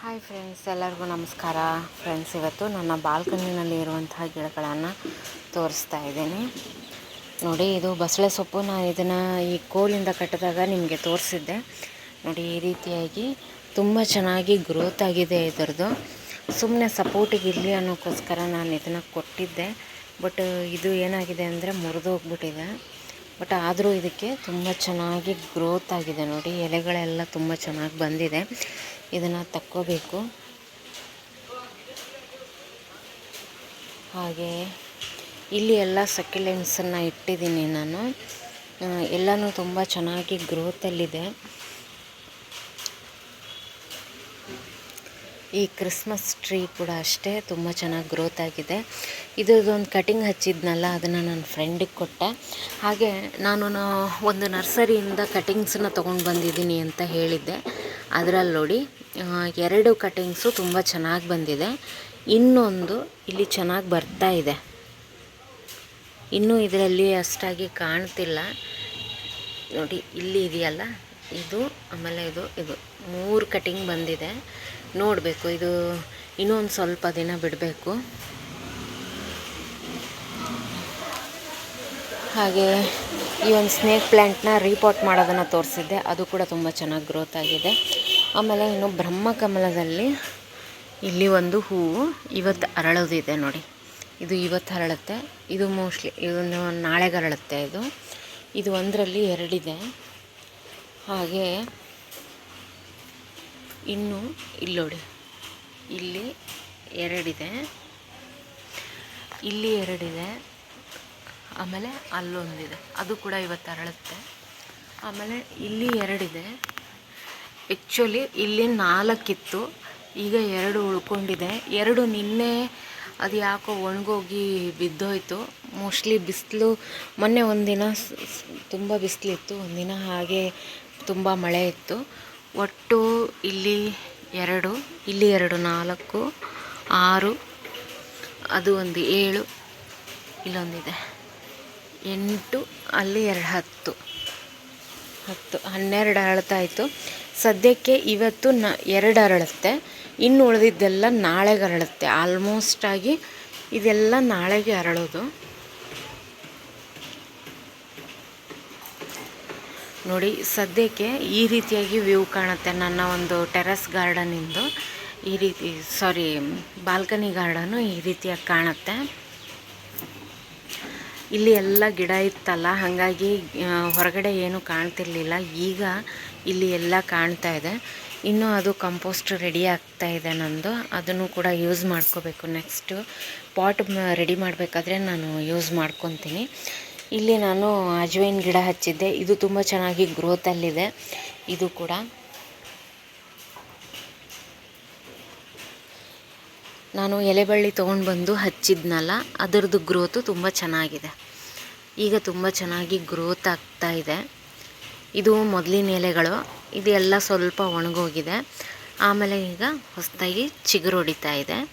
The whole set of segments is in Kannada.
ಹಾಯ್ ಫ್ರೆಂಡ್ಸ್ ಎಲ್ಲರಿಗೂ ನಮಸ್ಕಾರ. ಫ್ರೆಂಡ್ಸ್ ಇವತ್ತು ನನ್ನ ಬಾಲ್ಕನಿನಲ್ಲಿ ಇರುವಂತಹ ಗಿಡಗಳನ್ನು ತೋರಿಸ್ತಾ ಇದ್ದೀನಿ. ನೋಡಿ, ಇದು ಬಸಳೆ ಸೊಪ್ಪು. ನಾನು ಇದನ್ನು ಈ ಕೋಲಿಂದ ಕಟ್ಟಿದಾಗ ನಿಮಗೆ ತೋರಿಸಿದ್ದೆ. ನೋಡಿ, ಈ ರೀತಿಯಾಗಿ ತುಂಬ ಚೆನ್ನಾಗಿ ಗ್ರೋತ್ ಆಗಿದೆ ಇದರದ್ದು. ಸುಮ್ಮನೆ ಸಪೋರ್ಟಿಗೆ ಇರಲಿ ಅನ್ನೋಕ್ಕೋಸ್ಕರ ನಾನು ಇದನ್ನು ಕೊಟ್ಟಿದ್ದೆ. ಬಟ್ ಇದು ಏನಾಗಿದೆ ಅಂದರೆ ಮುರಿದೋಗ್ಬಿಟ್ಟಿದೆ. ಬಟ್ ಆದರೂ ಇದಕ್ಕೆ ತುಂಬ ಚೆನ್ನಾಗಿ ಗ್ರೋತ್ ಆಗಿದೆ ನೋಡಿ. ಎಲೆಗಳೆಲ್ಲ ತುಂಬ ಚೆನ್ನಾಗಿ ಬಂದಿದೆ. ಇದನ್ನು ತಕ್ಕೋಬೇಕು. ಹಾಗೆ ಇಲ್ಲಿ ಎಲ್ಲ ಸಕ್ಯುಲೆನ್ಸನ್ನು ಇಟ್ಟಿದ್ದೀನಿ ನಾನು. ಎಲ್ಲನೂ ತುಂಬ ಚೆನ್ನಾಗಿ ಗ್ರೋತಲ್ಲಿದೆ ಈ ಕ್ರಿಸ್ಮಸ್ ಟ್ರೀ ಕೂಡ ಅಷ್ಟೇ ತುಂಬ ಚೆನ್ನಾಗಿ ಗ್ರೋತ್ ಆಗಿದೆ. ಇದ್ರದ್ದೊಂದು ಕಟಿಂಗ್ ಹಚ್ಚಿದ್ನಲ್ಲ, ಅದನ್ನು ನನ್ನ ಫ್ರೆಂಡಿಗೆ ಕೊಟ್ಟೆ. ಹಾಗೆ ನಾನು ಒಂದು ನರ್ಸರಿಯಿಂದ ಕಟಿಂಗ್ಸನ್ನ ತೊಗೊಂಡು ಬಂದಿದ್ದೀನಿ ಅಂತ ಹೇಳಿದ್ದೆ. ಅದರಲ್ಲಿ ನೋಡಿ ಎರಡು ಕಟಿಂಗ್ಸು ತುಂಬ ಚೆನ್ನಾಗಿ ಬಂದಿದೆ. ಇನ್ನೊಂದು ಇಲ್ಲಿ ಚೆನ್ನಾಗಿ ಬರ್ತಾ ಇದೆ. ಇನ್ನೂ ಇದರಲ್ಲಿ ಅಷ್ಟಾಗಿ ಕಾಣ್ತಿಲ್ಲ. ನೋಡಿ, ಇಲ್ಲಿ ಇದೆಯಲ್ಲ? ಇದು, ಆಮೇಲೆ ಇದು ಇದು ಮೂರು ಕಟಿಂಗ್ ಬಂದಿದೆ. ನೋಡಬೇಕು. ಇದು ಇನ್ನೊಂದು ಸ್ವಲ್ಪ ದಿನ ಬಿಡಬೇಕು. ಹಾಗೆ ಈ ಒಂದು ಸ್ನೇಕ್ ಪ್ಲ್ಯಾಂಟ್ನ ರೀಪೋರ್ಟ್ ಮಾಡೋದನ್ನು ತೋರಿಸಿದ್ದೆ. ಅದು ಕೂಡ ತುಂಬ ಚೆನ್ನಾಗಿ ಗ್ರೋತ್ ಆಗಿದೆ. ಆಮೇಲೆ ಇನ್ನು ಬ್ರಹ್ಮಕಮಲದಲ್ಲಿ ಇಲ್ಲಿ ಒಂದು ಹೂವು ಇವತ್ತು ಅರಳೋದಿದೆ ನೋಡಿ. ಇದು ಇವತ್ತು ಅರಳುತ್ತೆ. ಇದು ಮೋಸ್ಟ್ಲಿ ಇದೊಂದು ನಾಳೆಗೆ ಅರಳುತ್ತೆ ಇದು. ಇದು ಒಂದರಲ್ಲಿ ಎರಡಿದೆ. ಹಾಗೆ ಇನ್ನು ಇಲ್ಲಿ ನೋಡಿ. ಇಲ್ಲಿ ಎರಡಿದೆ. ಇಲ್ಲಿ ಎರಡಿದೆ. ಆಮೇಲೆ ಅಲ್ಲೊಂದಿದೆ. ಅದು ಕೂಡ ಇವತ್ತು ಅರಳುತ್ತೆ. ಆಮೇಲೆ ಇಲ್ಲಿ ಎರಡಿದೆ. ಆ್ಯಕ್ಚುಲಿ ಇಲ್ಲಿ ನಾಲ್ಕಿತ್ತು. ಈಗ ಎರಡು ಉಳ್ಕೊಂಡಿದೆ. ಎರಡು ನಿನ್ನೆ ಅದು ಯಾಕೋ ಒಣಗೋಗಿ ಬಿದ್ದೋಯ್ತು. ಮೋಸ್ಟ್ಲಿ ಬಿಸಿಲು, ಮೊನ್ನೆ ಒಂದಿನ ತುಂಬ ಬಿಸಿಲಿತ್ತು. ಒಂದಿನ ಹಾಗೆ ತುಂಬ ಮಳೆ ಇತ್ತು. ಒಟ್ಟು ಇಲ್ಲಿ ಎರಡು ಇಲ್ಲಿ ಎರಡು, ನಾಲ್ಕು, ಆರು, ಅದು ಒಂದು ಏಳು, ಇಲ್ಲೊಂದಿದೆ. ಎಂಟು, ಅಲ್ಲಿ ಎರಡು ಹತ್ತು. ಹತ್ತು, ಹನ್ನೆರಡು ಅರಳತಾಯಿತು. ಸದ್ಯಕ್ಕೆ ಇವತ್ತು ನ, ಎರಡು ಅರಳುತ್ತೆ. ಇನ್ನು ಉಳಿದಿದ್ದೆಲ್ಲ ನಾಳೆಗೆ ಅರಳುತ್ತೆ. ಆಲ್ಮೋಸ್ಟಾಗಿ ಇದೆಲ್ಲ ನಾಳೆಗೆ ಅರಳೋದು. ನೋಡಿ, ಸದ್ಯಕ್ಕೆ ಈ ರೀತಿಯಾಗಿ ವ್ಯೂ ಕಾಣುತ್ತೆ ನನ್ನ ಒಂದು ಟೆರೆಸ್ ಗಾರ್ಡನಿಂದು ಈ ರೀತಿ, ಸಾರಿ, ಬಾಲ್ಕನಿ ಗಾರ್ಡನು ಈ ರೀತಿಯಾಗಿ ಕಾಣುತ್ತೆ. ಇಲ್ಲಿ ಎಲ್ಲ ಗಿಡ ಇತ್ತಲ್ಲ, ಹಾಗಾಗಿ ಹೊರಗಡೆ ಏನು ಕಾಣ್ತಿರ್ಲಿಲ್ಲ. ಈಗ ಇಲ್ಲಿ ಎಲ್ಲ ಕಾಣ್ತಾ ಇದೆ. ಇನ್ನೂ ಅದು ಕಂಪೋಸ್ಟ್ ರೆಡಿ ಆಗ್ತಾ ಇದೆ ನಂದು. ಅದನ್ನು ಕೂಡ ಯೂಸ್ ಮಾಡ್ಕೋಬೇಕು ನೆಕ್ಸ್ಟು. ಪಾಟ್ ರೆಡಿ ಮಾಡಬೇಕಾದ್ರೆ ನಾನು ಯೂಸ್ ಮಾಡ್ಕೊತೀನಿ. ಇಲ್ಲಿ ನಾನು ಅಜ್ವೈನ್ ಗಿಡ ಹಚ್ಚಿದ್ದೆ. ಇದು ತುಂಬ ಚೆನ್ನಾಗಿ ಗ್ರೋತಲ್ಲಿದೆ ಇದು ಕೂಡ. ನಾನು ಎಲೆಬಳ್ಳಿ ತೊಗೊಂಡು ಬಂದು ಹಚ್ಚಿದ್ನಲ್ಲ, ಅದರದ್ದು ಗ್ರೋತು ತುಂಬ ಚೆನ್ನಾಗಿದೆ. ಈಗ ತುಂಬ ಚೆನ್ನಾಗಿ ಗ್ರೋತ್ ಆಗ್ತಾ ಇದೆ. ಇದು ಮೊದಲಿನ ಎಲೆಗಳು. ಇದೆಲ್ಲ ಸ್ವಲ್ಪ ಒಣಗೋಗಿದೆ. ಆಮೇಲೆ ಈಗ ಹೊಸದಾಗಿ ಚಿಗುರು ಹೊಡಿತಾ ಇದೆ.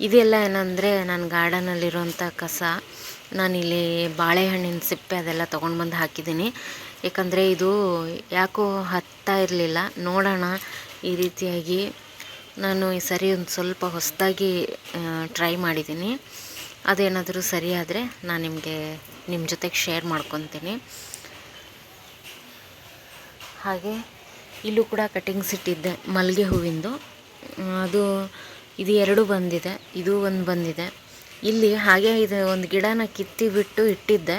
ಇದೆಲ್ಲ ಏನಂದರೆ ನನ್ನ ಗಾರ್ಡನಲ್ಲಿರುವಂಥ ಕಸ. ನಾನಿಲ್ಲಿ ಬಾಳೆಹಣ್ಣಿನ ಸಿಪ್ಪೆ ಅದೆಲ್ಲ ತೊಗೊಂಡು ಬಂದು ಹಾಕಿದ್ದೀನಿ. ಏಕೆಂದರೆ ಇದು ಯಾಕೋ ಹತ್ತಾ ಇರಲಿಲ್ಲ. ನೋಡೋಣ ಈ ರೀತಿಯಾಗಿ ನಾನು ಈ ಸರಿ ಒಂದು ಸ್ವಲ್ಪ ಹೊಸದಾಗಿ ಟ್ರೈ ಮಾಡಿದ್ದೀನಿ. ಅದೇನಾದರೂ ಸರಿಯಾದರೆ ನಾನು ನಿಮಗೆ ನಿಮ್ಮ ಜೊತೆಗೆ ಶೇರ್ ಮಾಡ್ಕೊತೀನಿ. ಹಾಗೆ ಇಲ್ಲೂ ಕೂಡ ಕಟಿಂಗ್ಸ್ ಇಟ್ಟಿದ್ದೆ ಮಲ್ಲಿಗೆ ಹೂವಿಂದು. ಅದು ಇದು ಎರಡು ಬಂದಿದೆ. ಇದು ಒಂದು ಬಂದಿದೆ. ಇಲ್ಲಿ ಹಾಗೆ ಇದು ಒಂದು ಗಿಡನ ಕಿತ್ತಿ ಬಿಟ್ಟು ಇಟ್ಟಿದ್ದೆ.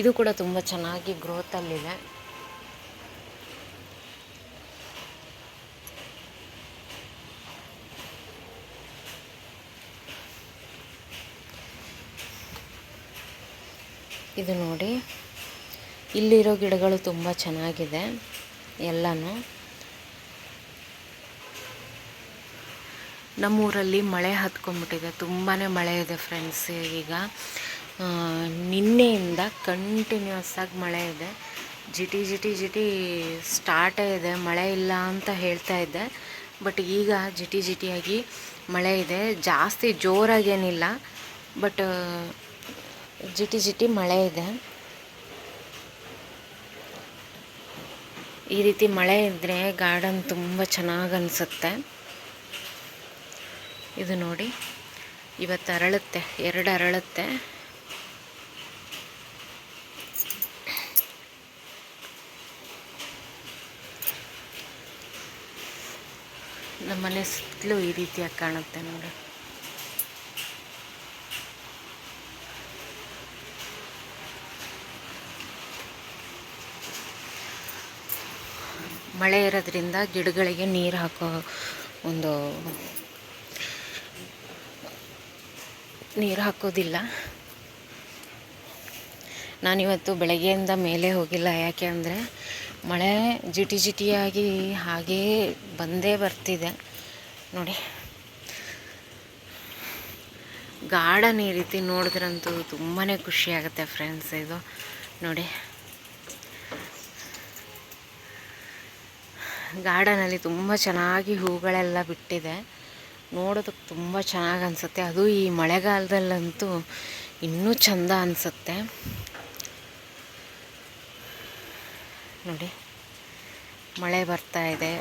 ಇದು ಕೂಡ ತುಂಬ ಚೆನ್ನಾಗಿ ಗ್ರೋತಲ್ಲಿದೆ ಇದು ನೋಡಿ, ಇಲ್ಲಿರೋ ಗಿಡಗಳು ತುಂಬ ಚೆನ್ನಾಗಿದೆ, ಎಲ್ಲನೂ. ನಮ್ಮೂರಲ್ಲಿ ಮಳೆ ಹತ್ಕೊಂಡ್ಬಿಟ್ಟಿದೆ. ತುಂಬಾ ಮಳೆ ಇದೆ ಫ್ರೆಂಡ್ಸ್ ಈಗ ನಿನ್ನೆಯಿಂದ ಕಂಟಿನ್ಯೂಸ್ ಆಗಿ ಮಳೆ ಇದೆ. ಜಿಟಿ ಜಿಟಿ ಜಿಟಿ ಸ್ಟಾರ್ಟೇ ಇದೆ. ಮಳೆ ಇಲ್ಲ ಅಂತ ಹೇಳ್ತಾ ಇದ್ದೆ. ಬಟ್ ಈಗ ಜಿಟಿ, ಜಿಟಿಯಾಗಿ ಮಳೆ ಇದೆ. ಜಾಸ್ತಿ ಜೋರಾಗೇನಿಲ್ಲ. ಬಟ್ ಜಿಟಿ ಜಿಟಿ ಮಳೆ ಇದೆ. ಈ ರೀತಿ ಮಳೆ ಇದ್ದರೆ ಗಾರ್ಡನ್ ತುಂಬ ಚೆನ್ನಾಗಿ ಅನಿಸುತ್ತೆ. ಇದು ನೋಡಿ. ಇವತ್ತು ಅರಳುತ್ತೆ, ಎರಡು ಅರಳುತ್ತೆ. ನಮ್ಮನೆ ಸುತ್ತಲೂ ಈ ರೀತಿಯಾಗಿ ಕಾಣುತ್ತೆ ನೋಡಿ. ಮಳೆ ಇರೋದ್ರಿಂದ ಗಿಡಗಳಿಗೆ ನೀರು ಹಾಕೋ ಒಂದು ನೀರು ಹಾಕೋದಿಲ್ಲ. ನಾನಿವತ್ತು ಬೆಳಗ್ಗೆಯಿಂದ ಮೇಲೆ ಹೋಗಿಲ್ಲ. ಯಾಕೆ ಅಂದರೆ ಮಳೆ ಜಿಟಿ ಜಿಟಿಯಾಗಿ ಹಾಗೇ ಬಂದೇ ಬರ್ತಿದೆ. ನೋಡಿ. ಗಾರ್ಡನ್ ಈ ರೀತಿ ನೋಡಿದ್ರಂತೂ ತುಂಬಾ ಖುಷಿಯಾಗುತ್ತೆ ಫ್ರೆಂಡ್ಸ್ ಇದು. ನೋಡಿ. ಗಾರ್ಡನಲ್ಲಿ ತುಂಬ ಚೆನ್ನಾಗಿ ಹೂಗಳೆಲ್ಲ ಬಿಟ್ಟಿದೆ. ನೋಡೋದಕ್ಕೆ ತುಂಬ ಚೆನ್ನಾಗಿ ಅನಿಸುತ್ತೆ. ಅದು ಈ ಮಳೆಗಾಲದಲ್ಲಂತೂ ಇನ್ನೂ ಚಂದ ಅನಿಸುತ್ತೆ. ನೋಡಿ, ಮಳೆ ಬರ್ತಾ ಇದೆ.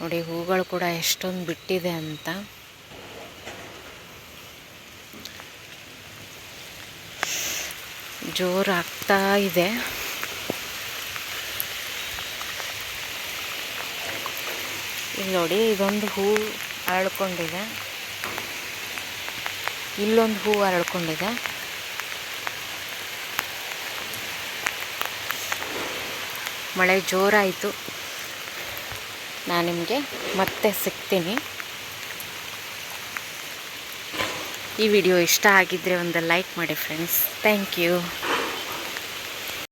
ನೋಡಿ, ಹೂಗಳು ಕೂಡ ಎಷ್ಟೊಂದು ಬಿಟ್ಟಿದೆ ಅಂತ. ಜೋರಾಗ್ತಾ ಇದೆ. ಇಲ್ಲಿ ನೋಡಿ, ಇದೊಂದು ಹೂ ಅರಳ್ಕೊಂಡಿದೆ. ಇಲ್ಲೊಂದು ಹೂ ಅರಳ್ಕೊಂಡಿದೆ. ಮಳೆ ಜೋರಾಯಿತು. ನಾನು ನಿಮಗೆ ಮತ್ತೆ ಸಿಗ್ತೀನಿ. ಈ ವಿಡಿಯೋ ಇಷ್ಟ ಆಗಿದ್ದರೆ ಒಂದು ಲೈಕ್ ಮಾಡಿ ಫ್ರೆಂಡ್ಸ್. Thank you.